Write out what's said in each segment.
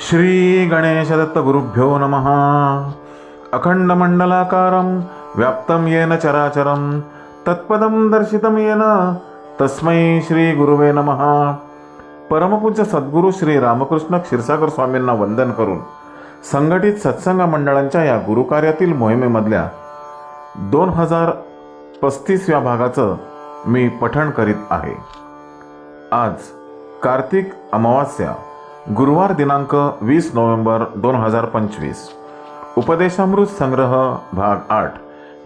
श्री गणेशदत्त गुरुभ्यो नमः। अखंडमण्डलाकारं व्याप्तं येन चराचरं तत्पदं दर्शितं येन तस्मै श्री गुरुवे नमः। परमपूज्य सद्गुरू श्री रामकृष्ण क्षीरसागर स्वामींना वंदन करून संघटित सत्संग मंडळांच्या या गुरुकार्यातील मोहिमेमधल्या दोन हजार पस्तीसव्या भागाचं मी पठण करीत आहे. आज कार्तिक अमावास्या गुरुवार दिनांक वीस नोव्हेंबर दोन हजार पंचवीस. उपदेशामृत संग्रह भाग आठ.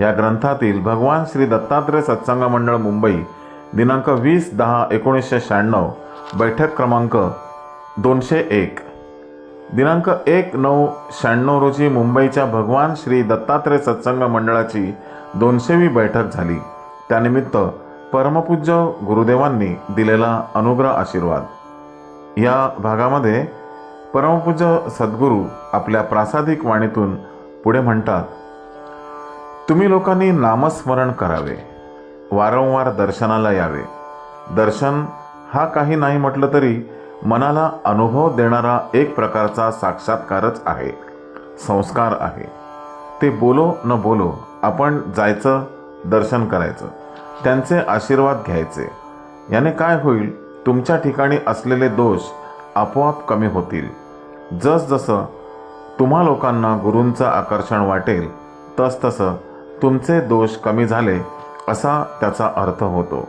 या ग्रंथातील भगवान श्री दत्तात्रय सत्संग मंडळ मुंबई दिनांक वीस दहा एकोणीसशे शहाण्णव बैठक क्रमांक दोनशे एक. दिनांक एक नऊ शहाण्णव रोजी मुंबईच्या भगवान श्री दत्तात्रय सत्संग मंडळाची दोनशेवी बैठक झाली. त्यानिमित्त परमपूज्य गुरुदेवांनी दिलेला अनुग्रह आशीर्वाद. या भागामध्ये परमपूज्य सद्गुरू आपल्या प्रासादिक वाणीतून पुढे म्हणतात तुम्ही लोकांनी नामस्मरण करावे वारंवार दर्शनाला यावे. दर्शन हा काही नाही म्हटलं तरी मनाला अनुभव देणारा एक प्रकारचा साक्षात्कारच आहे संस्कार आहे. ते बोलो न बोलो आपण जायचं दर्शन करायचं. त्यांचे आशीर्वाद घ्यायचे. याने काय होईल? तुमच्या ठिकाणी असलेले दोष आपोआप कमी होतील. जसजसं तुम्हा लोकांना गुरूंचं आकर्षण वाटेल तसतसं तुमचे दोष कमी झाले असा त्याचा अर्थ होतो.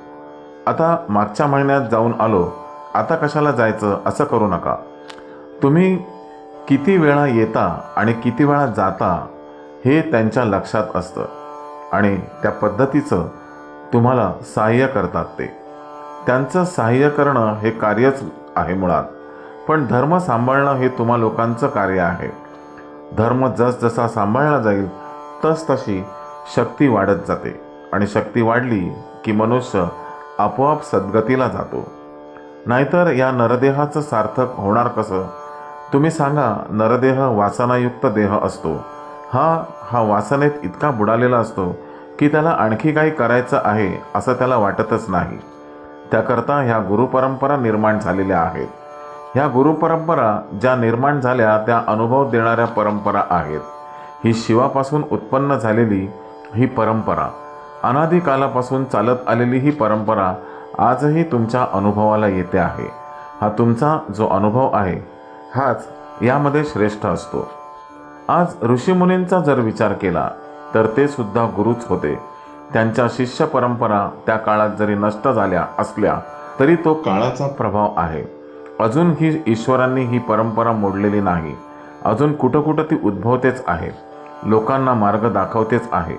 आता मागच्या महिन्यात जाऊन आलो आता कशाला जायचं असं करू नका. तुम्ही किती वेळा येता आणि किती वेळा जाता हे त्यांच्या लक्षात असतं आणि त्या पद्धतीचं तुम्हाला सहाय्य करतात ते. त्यांचं सहाय्य करणं हे कार्यच आहे मुळात. पण धर्म सांभाळणं हे तुम्हा लोकांचं कार्य आहे. धर्म जसजसा सांभाळला जाईल तसतशी शक्ती वाढत जाते आणि शक्ती वाढली की मनुष्य आपोआप सद्गतीला जातो. नाहीतर या नरदेहाचं सार्थक होणार कसं? तुम्ही सांगा नरदेह वासनायुक्त देह असतो. हा हा वासनेत इतका बुडालेला असतो की त्याला आणखी काही करायचं आहे असं त्याला वाटतच नाही. त्याकरता ह्या गुरुपरंपरा निर्माण झालेल्या आहेत. ह्या गुरुपरंपरा ज्या निर्माण झाल्या त्या अनुभव देणाऱ्या परंपरा आहेत. ही शिवापासून उत्पन्न झालेली ही परंपरा अनादिकालापासून चालत आलेली ही परंपरा आजही तुमच्या अनुभवाला येते आहे. हा तुमचा जो अनुभव आहे हाच यामध्ये श्रेष्ठ असतो. आज ऋषीमुनींचा जर विचार केला तर ते सुद्धा गुरुच होते. त्यांच्या शिष्य परंपरा त्या काळात जरी नष्ट झाल्या असल्या तरी तो काळाचा प्रभाव आहे. अजून ही ईश्वरांनी ही परंपरा मोडलेली नाही. अजून कुठं कुठं ती उद्भवतेच आहे. लोकांना मार्ग दाखवतेच आहे.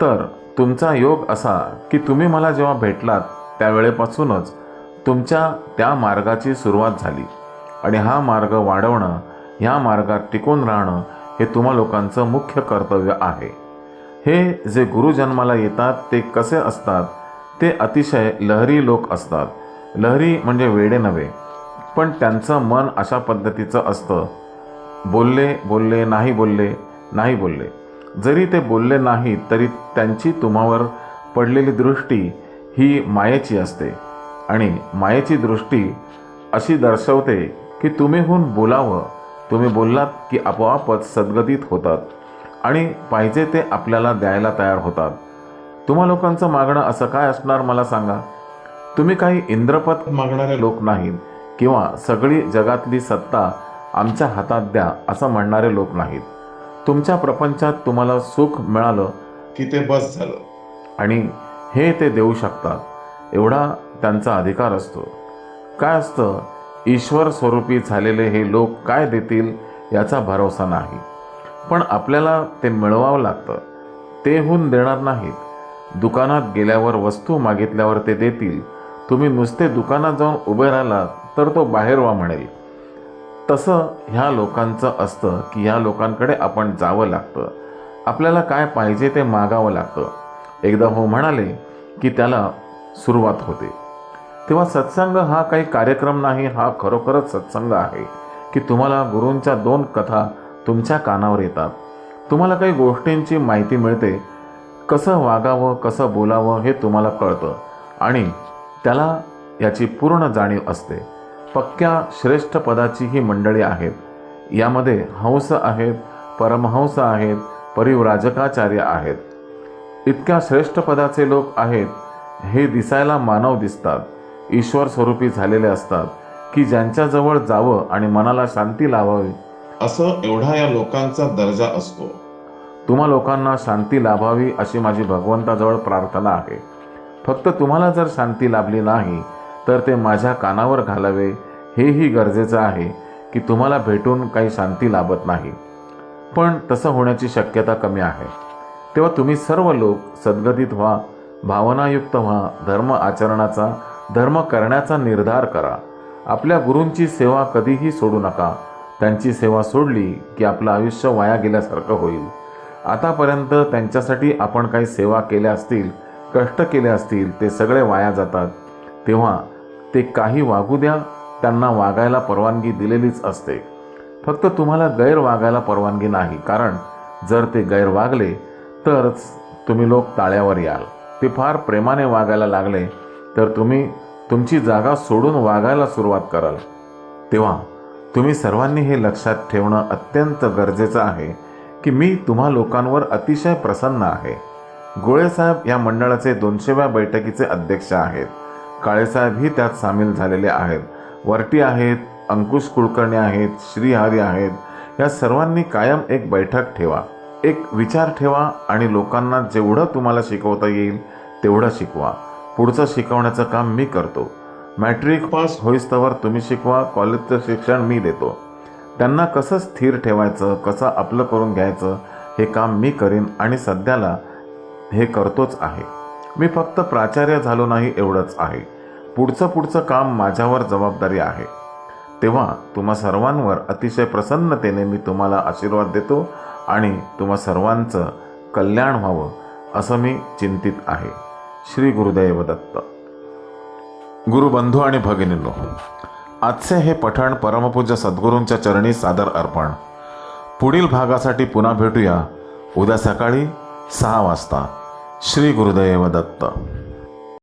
तर तुमचा योग असा की तुम्ही मला जेव्हा भेटलात त्यावेळेपासूनच तुमच्या त्या मार्गाची सुरुवात झाली. आणि हा मार्ग वाढवणं ह्या मार्गात टिकून राहणं हे तुम्हा लोकांचं मुख्य कर्तव्य आहे. हे जे गुरुजन्माला येतात ते कसे असतात? ते अतिशय लहरी लोक असतात. लहरी म्हणजे वेडे नव्हे पण त्यांचं मन अशा पद्धतीचं असतं. बोलले बोलले नाही बोलले नाही बोलले. जरी ते बोलले नाही तरी त्यांची तुम्हावर पडलेली दृष्टी ही मायेची असते. आणि मायेची दृष्टी अशी दर्शवते की तुम्हीहून बोलावं. तुम्ही बोललात की आपोआपच सद्गतीत होतात. आणि पाहिजे ते आपल्याला द्यायला तयार होतात. तुम्हा लोकांचं मागणं असं काय असणार मला सांगा? तुम्ही काही इंद्रपद मागणारे लोक नाहीत किंवा सगळी जगातली सत्ता आमच्या हातात द्या असं म्हणणारे लोक नाहीत. तुमच्या प्रपंचात तुम्हाला सुख मिळालं की ते बस झालं. आणि हे ते देऊ शकतात. एवढा त्यांचा अधिकार असतो. काय असतं? ईश्वर स्वरूपी झालेले हे लोक काय देतील याचा भरोसा नाही. पण आपल्याला ते मिळवावं लागतं. ते होऊन देणार नाहीत. दुकानात गेल्यावर वस्तू मागितल्यावर ते देतील. तुम्ही नुसते दुकानात जाऊन उभे राहिलात तर तो बाहेर वा म्हणेल. तसं ह्या लोकांचं असतं की ह्या लोकांकडे आपण जावं लागतं. आपल्याला काय पाहिजे ते मागावं लागतं. एकदा हो म्हणाले की त्याला सुरुवात होते. तेव्हा सत्संग हा काही कार्यक्रम नाही हा खरोखरच सत्संग आहे की तुम्हाला गुरूंच्या दोन कथा तुमच्या कानावर येतात. तुम्हाला काही गोष्टींची माहिती मिळते. कसं वागावं कसं बोलावं हे तुम्हाला कळतं. आणि त्याला याची पूर्ण जाणीव असते. पक्क्या श्रेष्ठ पदाची ही मंडळी आहेत. यामध्ये हंस आहेत परमहंस आहेत परिव्राजकाचार्य आहेत. इतक्या श्रेष्ठ पदाचे लोक आहेत हे दिसायला मानव दिसतात. ईश्वर स्वरूपी झालेले असतात की ज्यांच्याजवळ जावं आणि मनाला शांती लावावी असं एवढा या लोकांचा दर्जा असतो. तुम्हा लोकांना शांती लाभावी अशी माझी भगवंताजवळ प्रार्थना आहे. फक्त तुम्हाला जर शांती लाभली नाही तर ते माझ्या कानावर घालावे. हेही गरजेचं आहे की तुम्हाला भेटून काही शांती लाभत नाही. पण तसं होण्याची शक्यता कमी आहे. तेव्हा तुम्ही सर्व लोक सद्गतीत व्हा भावनायुक्त व्हा धर्म आचरणाचा धर्म करण्याचा निर्धार करा. आपल्या गुरूंची सेवा कधीही सोडू नका. त्यांची सेवा सोडली की आपलं आयुष्य वाया गेल्यासारखं होईल. आतापर्यंत त्यांच्यासाठी आपण काही सेवा केल्या असतील कष्ट केले असतील ते सगळे वाया जातात. तेव्हा ते काही वागू द्या त्यांना वागायला परवानगी दिलेलीच असते. फक्त तुम्हाला गैर वागायला परवानगी नाही कारण जर ते गैर वागले तरच तुम्ही लोक ताळ्यावर याल. ते फार प्रेमाने वागायला लागले तर तुम्ही तुमची जागा सोडून वागायला सुरुवात कराल. तेव्हा तुम्ही सर्वांनी हे लक्षात ठेवणं अत्यंत गरजेचं आहे की मी तुम्हा लोकांवर अतिशय प्रसन्न आहे. गोळेसाहेब या मंडळाचे दोनशेव्या बैठकीचे अध्यक्ष आहेत. काळेसाहेबही त्यात सामील झालेले आहेत. वरटी आहेत अंकुश कुलकर्णी आहेत श्रीहरी आहेत. या सर्वांनी कायम एक बैठक ठेवा. एक विचार ठेवा आणि लोकांना जेवढं तुम्हाला शिकवता येईल तेवढं शिकवा. पुढचं शिकवण्याचं काम मी करतो. मॅट्रिक पास होईस्तवर तुम्ही शिकवा कॉलेजचं शिक्षण मी देतो. त्यांना कसं स्थिर ठेवायचं कसं आपलं करून घ्यायचं हे काम मी करीन आणि सध्याला हे करतोच आहे. मी फक्त प्राचार्य झालो नाही एवढंच आहे. पुढचं पुढचं काम माझ्यावर जबाबदारी आहे. तेव्हा तुम्हा सर्वांवर अतिशय प्रसन्नतेने मी तुम्हाला आशीर्वाद देतो आणि तुम्हा सर्वांचं कल्याण व्हावं असं मी चिंतित आहे. श्री गुरुदैव दत्त. गुरुबंधू आणि भगिनींनो आजचे हे पठण परमपूज्य सद्गुरूंच्या चरणी सादर अर्पण. पुढील भागासाठी पुन्हा भेटूया. उद्या सकाळी सहा वाजता. श्री गुरुदेव दत्त.